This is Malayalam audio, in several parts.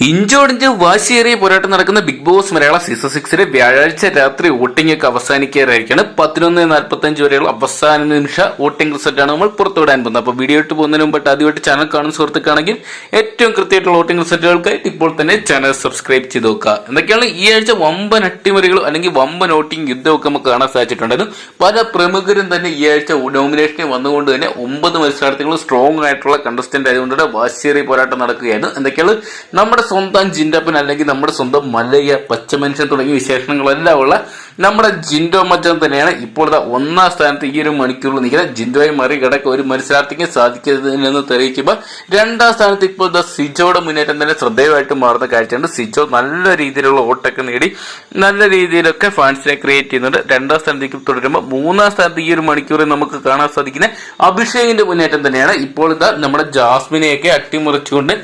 ഇഞ്ചോടിഞ്ച് വാശിയേറിയ പോരാട്ടം നടക്കുന്ന ബിഗ് ബോസ് മലയാള സീസൺ സിക്സിലെ വ്യാഴാഴ്ച രാത്രി വോട്ടിംഗ് ഒക്കെ അവസാനിക്കാറായിരിക്കാണ് പതിനൊന്ന് നാൽപ്പത്തി അഞ്ച് വരെയുള്ള അവസാന നിമിഷ വോട്ടിംഗ് റിസൾട്ടാണ് നമ്മൾ പുറത്തുവിടാൻ പോകുന്നത്. അപ്പോൾ വീഡിയോ ഇട്ട് പോകുന്നതിന് മുമ്പായിട്ട് ആദ്യമായിട്ട് ചാനൽ കാണുന്ന സുഹൃത്തുക്കാണെങ്കിൽ ഏറ്റവും കൃത്യമായിട്ടുള്ള വോട്ടിംഗ് റിസൾട്ടുകൾക്കായിട്ട് ഇപ്പോൾ തന്നെ ചാനൽ സബ്സ്ക്രൈബ് ചെയ്ത് നോക്കുക. എന്തൊക്കെയാണ് ഈ ആഴ്ച വമ്പൻ അട്ടിമറികൾ അല്ലെങ്കിൽ വമ്പൻ വോട്ടിംഗ് യുദ്ധമൊക്കെ നമുക്ക് കാണാൻ സാധിച്ചിട്ടുണ്ടായിരുന്നു പല പ്രമുഖരും തന്നെ ഈ ആഴ്ച നോമിനേഷനിൽ വന്നുകൊണ്ട് തന്നെ ഒമ്പത് മത്സരാർത്ഥികളും സ്ട്രോങ് ആയിട്ടുള്ള കണ്ടസ്റ്റന്റ് ആയതുകൊണ്ട് വാശിയേറിയ പോരാട്ടം നടക്കുകയായിരുന്നു എന്തൊക്കെയാണ് നമ്മുടെ സ്വന്തം ജിൻഡപ്പൻ അല്ലെങ്കിൽ നമ്മുടെ സ്വന്തം മല്ലയ്യ പച്ചമനുഷ്യൻ തുടങ്ങിയ വിശേഷണങ്ങളെല്ലാം ഉള്ള നമ്മുടെ ജിൻഡോ മച്ചൻ തന്നെയാണ്. ഇപ്പോഴത്തെ ഒന്നാം സ്ഥാനത്ത് ഈ ഒരു മണിക്കൂറിൽ നിൽക്കുന്നത് ജിൻഡോയെ മറികടക്കാൻ ഒരു മത്സരാർത്ഥിക്ക് സാധിക്കുന്നതെന്ന് തെളിയിക്കുമ്പോൾ രണ്ടാം സ്ഥാനത്ത് ഇപ്പോൾ ദ സിജോയുടെ മുന്നേറ്റം തന്നെ ശ്രദ്ധേയമായിട്ട് മാറുന്ന കാഴ്ചയുണ്ട്. സിജോ നല്ല രീതിയിലുള്ള ഓട്ടൊക്കെ നേടി നല്ല രീതിയിലൊക്കെ ഫാൻസിനെ ക്രിയേറ്റ് ചെയ്യുന്നുണ്ട്. രണ്ടാം സ്ഥാനത്തേക്ക് തുടരുമ്പോൾ മൂന്നാം സ്ഥാനത്ത് ഈ ഒരു മണിക്കൂറിൽ നമുക്ക് കാണാൻ സാധിക്കുന്ന അഭിഷേകിന്റെ മുന്നേറ്റം തന്നെയാണ്. ഇപ്പോൾ ഇതാ നമ്മുടെ ജാസ്മിനെയൊക്കെ അട്ടിമറിച്ചുകൊണ്ട്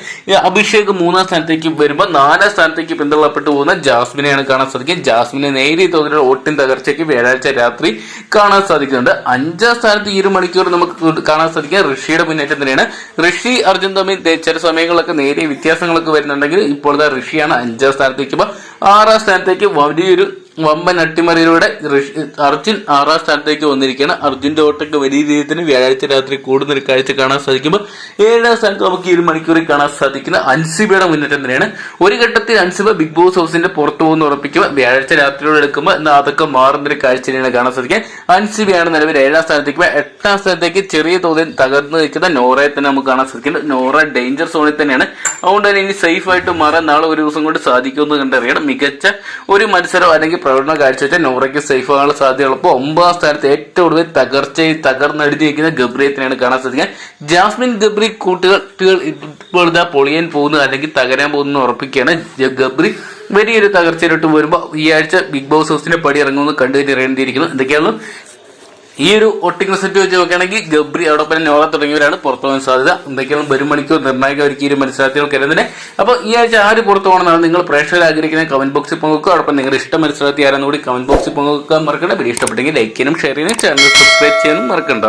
അഭിഷേക് മൂന്നാം സ്ഥാനത്തേക്ക് വരുമ്പോൾ നാലാം സ്ഥാനത്തേക്ക് പിന്തള്ളപ്പെട്ടു പോകുന്ന ജാസ്മിനെയാണ് കാണാൻ സാധിക്കുക. ജാസ്മിനെ നേരിയ തോതിലുള്ള വോട്ടിൻ തകർച്ചയ്ക്ക് വ്യാഴാഴ്ച രാത്രി കാണാൻ സാധിക്കുന്നുണ്ട്. അഞ്ചാം സ്ഥാനത്ത് ഈ ഒരു മണിക്കൂർ നമുക്ക് കാണാൻ സാധിക്കുക. ഋഷിയുടെ മുന്നേറ്റം തന്നെയാണ്. ഋഷി അർജുൻ തമ്മിൽ ചില സമയങ്ങളിലൊക്കെ നേരിയ വ്യത്യാസങ്ങളൊക്കെ വരുന്നുണ്ടെങ്കിൽ ഇപ്പോഴത്തെ ഋഷിയാണ് അഞ്ചാം സ്ഥാനത്തേക്ക്. ആറാം സ്ഥാനത്തേക്ക് വലിയൊരു വമ്പൻ അട്ടിമറിയിലൂടെ അർജുൻ ആറാം സ്ഥാനത്തേക്ക് വന്നിരിക്കുകയാണ്. അർജുന്റെ ഓട്ടൊക്കെ വലിയ രീതിയിൽ വ്യാഴാഴ്ച രാത്രി കൂടുന്നൊരു കാഴ്ച കാണാൻ സാധിക്കുമ്പോൾ ഏഴാം സ്ഥാനത്ത് നമുക്ക് ഈ ഒരു മണിക്കൂറിൽ കാണാൻ സാധിക്കുന്ന അൻസിബയുടെ മുന്നേറ്റം തന്നെയാണ്. ഒരു ഘട്ടത്തിൽ അൻസിബ ബിഗ് ബോസ് ഹൗസിന്റെ പുറത്തു പോകുന്ന ഉറപ്പിക്കുമ്പോൾ വ്യാഴാഴ്ച രാത്രിയോട് എടുക്കുമ്പോൾ എന്നാൽ അതൊക്കെ മാറുന്നൊരു കാഴ്ച തന്നെയാണ് കാണാൻ സാധിക്കുക. അൻസിബയാണ് നിലവിൽ ഏഴാം സ്ഥാനത്തേക്ക് എട്ടാം സ്ഥാനത്തേക്ക് ചെറിയ തോതിൽ തകർന്നു നിൽക്കുന്ന നോറയെ തന്നെ നമുക്ക് കാണാൻ സാധിക്കുന്നുണ്ട്. നോറ ഡേഞ്ചർ സോണിൽ തന്നെയാണ്. അതുകൊണ്ട് തന്നെ ഇനി സേഫ് ആയിട്ട് മാറാൻ നാളെ ഒരു ദിവസം കൊണ്ട് സാധിക്കുമെന്ന് കണ്ടറിയണം. മികച്ച ഒരു മത്സരം അല്ലെങ്കിൽ പ്രകടനം കാഴ്ചവെച്ചാൽ നോറയ്ക്ക് സേഫ് ആകാനുള്ള സാധ്യതയുള്ളപ്പോൾ ഒമ്പതാം സ്ഥാനത്ത് ഏറ്റവും കൂടുതൽ തകർച്ചയിൽ തകർന്നടിഞ്ഞിരിക്കുന്ന ഗബ്രിയത്തിനാണ് കാണാൻ സാധിക്കുക. ജാസ്മിൻ ഗബ്രി കൂട്ടുകൾ ഇപ്പോൾ ഇതാ പൊളിയാൻ പോകുന്നു അല്ലെങ്കിൽ തകരാൻ പോകുന്നു ഉറപ്പിക്കുകയാണ് ഗബ്രി. വലിയൊരു തകർച്ചയിലോട്ട് വരുമ്പോൾ ഈ ആഴ്ച ബിഗ് ബോസ് ഹൗസിന്റെ പടി ഇറങ്ങുമെന്ന് കണ്ടു എന്തൊക്കെയാണ് ഈ ഒരു ഒട്ടിംഗ് റിസൾട്ട് വെച്ച് നോക്കുകയാണെങ്കിൽ ഗബ്രി അതോടൊപ്പം നോറ തുടങ്ങിയവരാണ്. പുറത്തു പോകാൻ സാധ്യത. എന്തൊക്കെയാണ് വരും മണിക്കൂർ നിർണായകമായിരിക്കും ഈ ഒരു മത്സരാർത്ഥികൾ കരുതുന്നത് അപ്പോൾ ഈ ആഴ്ച ആര് പുറത്തു പോകണമെന്നാണ് നിങ്ങൾ പ്രേക്ഷകർ ആഗ്രഹിക്കുന്ന കമന്റ് ബോക്സിൽ പങ്കുവെക്കുക. അതോടൊപ്പം നിങ്ങളുടെ ഇഷ്ട മത്സരാർത്ഥി ആരാന്നുകൂടി കമന്റ് ബോക്സിൽ പങ്കുവെക്കാൻ മറക്കണ്ട. വീഡിയോ ഇഷ്ടപ്പെട്ടെങ്കിൽ ലൈക്ക് ചെയ്യാനും ഷെയർ ചെയ്യാനും ചാനൽ സബ്സ്ക്രൈബ് ചെയ്യാനും മറക്കണ്ട.